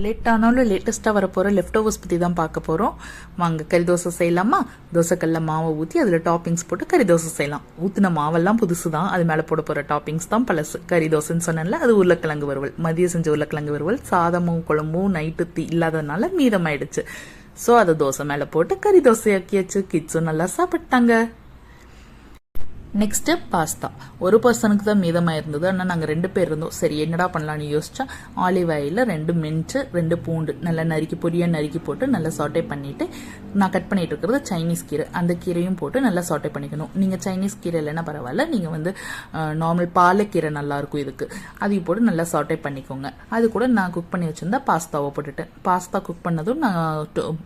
Late ஆனாலும் லேட்டஸ்ட்டாக வர லெஃப்ட் ஓவர்ஸ் பற்றி தான் பார்க்க போகிறோம் வாங்க கறி தோசை செய்யலாமா? தோசைக்கல்ல மாவை ஊற்றி அதில் டாப்பிங்ஸ் போட்டு கறி தோசை செய்யலாம். ஊற்றின மாவெல்லாம் புதுசு தான் அது மேலே போட போகிற டாப்பிங்ஸ் தான் பழசு. கறி தோசைன்னு சொன்னேன்ல அது உருளைக்கிழங்கு வறுவல். மதியம் செஞ்ச உருளைக்கிழங்கு வறுவல் சாதமும் குழம்பும் நைட்டு தீ இல்லாததுனால மீதமாயிடுச்சு. ஸோ அதை தோசை மேலே போட்டு கறி தோசை ஆக்கியாச்சு கிட்ஸும் நல்லா சாப்பிட்டாங்க. நெக்ஸ்ட்டு பாஸ்தா ஒரு பர்சனுக்கு தான் மீதமாக இருந்தது ஆனால் நாங்கள் ரெண்டு பேர் இருந்தோம். சரி என்னடா பண்ணலான்னு யோசிச்சா ஆலிவ் ஆயிலில் ரெண்டு மின்ட்டு ரெண்டு பூண்டு நல்லா நறுக்கி பொடியாக நறுக்கி போட்டு நல்லா சாட்டே பண்ணிவிட்டு நான் கட் பண்ணிட்டு இருக்கிறது சைனீஸ் கீரை. அந்த கீரையும் போட்டு நல்லா சாட்டே பண்ணிக்கணும். நீங்கள் சைனீஸ் கீரை இல்லைன்னா பரவாயில்ல. நீங்கள் வந்து நார்மல் பாலக்கீரை நல்லாயிருக்கும் இதுக்கு. அதையும் போட்டு நல்லா சாட்டே பண்ணிக்கோங்க. அது கூட நான் குக் பண்ணி வச்சுருந்தா பாஸ்தாவை போட்டுட்டேன். பாஸ்தா குக் பண்ணதும் நான்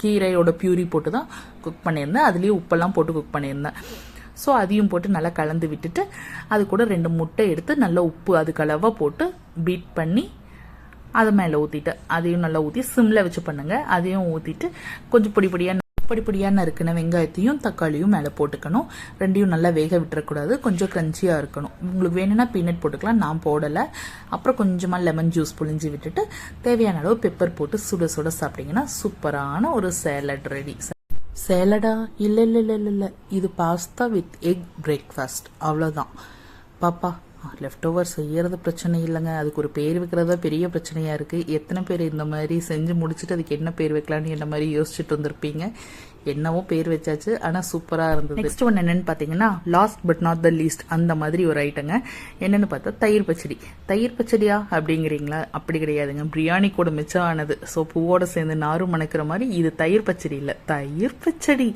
கீரையோட பியூரி போட்டு தான் குக் பண்ணியிருந்தேன். அதுலேயும் உப்பெல்லாம் போட்டு குக் பண்ணியிருந்தேன். ஸோ அதையும் போட்டு நல்லா கலந்து விட்டுட்டு அது கூட ரெண்டு முட்டை எடுத்து நல்லா உப்பு அதுக்களவாக போட்டு பீட் பண்ணி அது மேலே ஊற்றிட்டு அதையும் நல்லா ஊற்றி சிம்மில் வச்சு பண்ணுங்கள் அதையும் ஊற்றிட்டு கொஞ்சம் பொடி பொடியாக பொடி பொடியாக நறுக்கின வெங்காயத்தையும் தக்காளியும் மேலே போட்டுக்கணும். ரெண்டையும் நல்லா வேக விட்டுறக்கூடாது. கொஞ்சம் க்ரன்ச்சியாக இருக்கணும். உங்களுக்கு வேணும்னா பீனட் போட்டுக்கலாம் நான் போடலை. அப்புறம் கொஞ்சமாக லெமன் ஜூஸ் புழிஞ்சு விட்டுட்டு தேவையான அளவு பெப்பர் போட்டு சுட சுட சாப்பிட்டிங்கன்னா சூப்பரான ஒரு சேலட் ரெடி சேலடா? இல்லை இல்லை இல்லை இல்லை இது பாஸ்தா வித் எக் பிரேக்ஃபாஸ்ட் அவ்வளோதான் பாப்பா லெஃப்ட் ஓவர் செய்யறது பிரச்சனை இல்லைங்க. அதுக்கு ஒரு பேர் வைக்கிறதா பெரிய பிரச்சனையாக இருக்குது எத்தனை பேர் இந்த மாதிரி செஞ்சு முடிச்சுட்டு அதுக்கு என்ன பேர் வைக்கலான்னு என்ன மாதிரி யோசிச்சுட்டு வந்திருப்பீங்க? என்னவோ பேர் வச்சாச்சு. ஆனால் சூப்பராக இருந்தது. நெக்ஸ்ட் ஒன் என்னன்னு பார்த்தீங்கன்னா last but not the least அந்த மாதிரி ஒரு ஐட்டங்க என்னென்னு பார்த்தா தயிர் பச்சடி. தயிர் பச்சடியா அப்படிங்கிறீங்களா? அப்படி கிடையாதுங்க. பிரியாணி கூட மிச்சம் ஆனது. ஸோ பூவோட சேர்ந்து நாரும் மணக்கிற மாதிரி இது தயிர் பச்சடி இல்லை. தயிர் பச்சடி.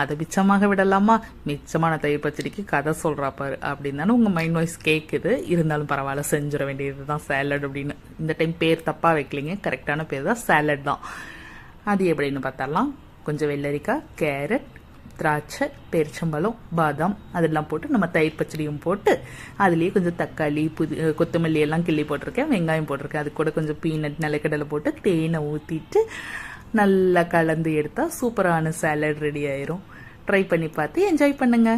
அதை மிச்சமாக விடலாமா? மிச்சமான தயிர் பச்சடிக்கு கதை சொல்கிறா பாரு. அப்படின்னு தானே உங்கள் மைண்ட் வாய்ஸ் கேட்குது இருந்தாலும் பரவாயில்ல செஞ்சிட வேண்டியது தான் சேலட் அப்படின்னு. இந்த டைம் பேர் தப்பாக வைக்கலிங்க. கரெக்டான பேர் தான். சேலட் தான். அது எப்படின்னு பார்த்தரலாம் கொஞ்சம் வெள்ளரிக்காய் கேரட் திராட்சை பெருச்சம்பழம் பாதாம் அதெல்லாம் போட்டு நம்ம தயிர் பச்சடியும் போட்டு அதுலேயே கொஞ்சம் தக்காளி புது கொத்தமல்லி எல்லாம் கிள்ளி போட்டிருக்கேன். வெங்காயம் போட்டிருக்கேன். அது கூட கொஞ்சம் பீனட் நிலக்கடலை போட்டு தேனை ஊற்றிட்டு நல்லா கலந்து எடுத்தால் சூப்பரான சாலட் ரெடி ஆயிரும். ட்ரை பண்ணி பார்த்து என்ஜாய் பண்ணுங்கள்